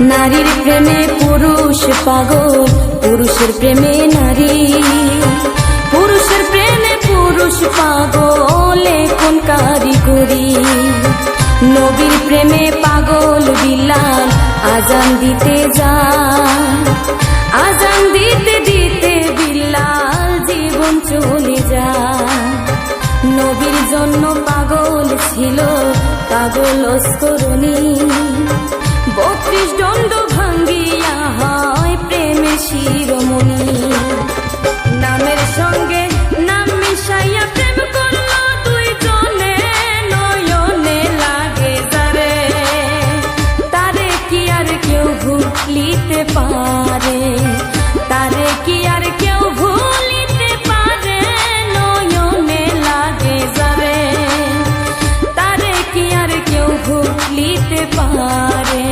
নারীর প্রেমে পুরুষ পাগল, পুরুষের প্রেমে নারী। পুরুষের প্রেমে পুরুষ পাগল কোন কারিগরি। নবীর প্রেমে পাগল বিলাল, আজান দিতে যায় আজান দিতে দিতে বিলাল জীবন চলে যা নবীর জন্য পাগল ছিল পাগল অস্করণী। নামের সঙ্গে নাম মিশাইয়া প্রেম করল দুই লাগে তারে তারে কি আর কেউ ভুলিতে পারে? তারে কি আর কেউ ভুলিতে পারে? নয়নে লাগে তারে কি আর কেউ ভুলিতে পারে?